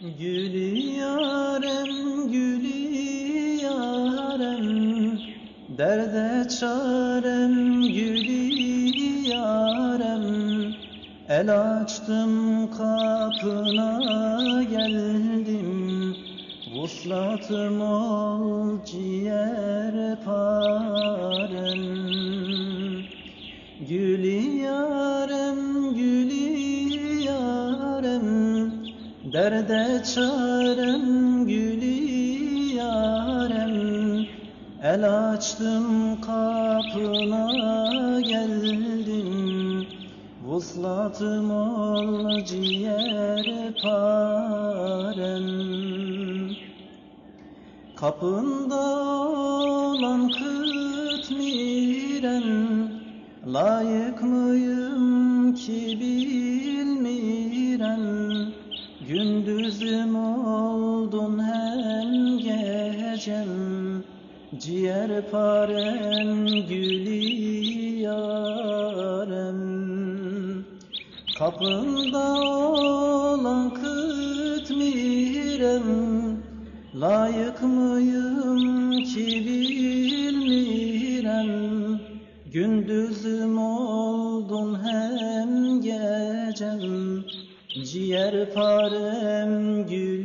Gülü yarem, gülü yarem Derde çarem, gülü yarem El açtım kapına geldim. Vuslatım ol ciğer parem Derde çarem, gülü yarem. El açtım kapına geldim. Vuslatım ol ciğer parem. Kapında olan kıtmiren Layık mıyım ki Ciğer parem gülü yarem. Kapında olan kıtmirem Layık mıyım ki bilmirem Gündüzüm oldun hem gecem. Ciğer parem gül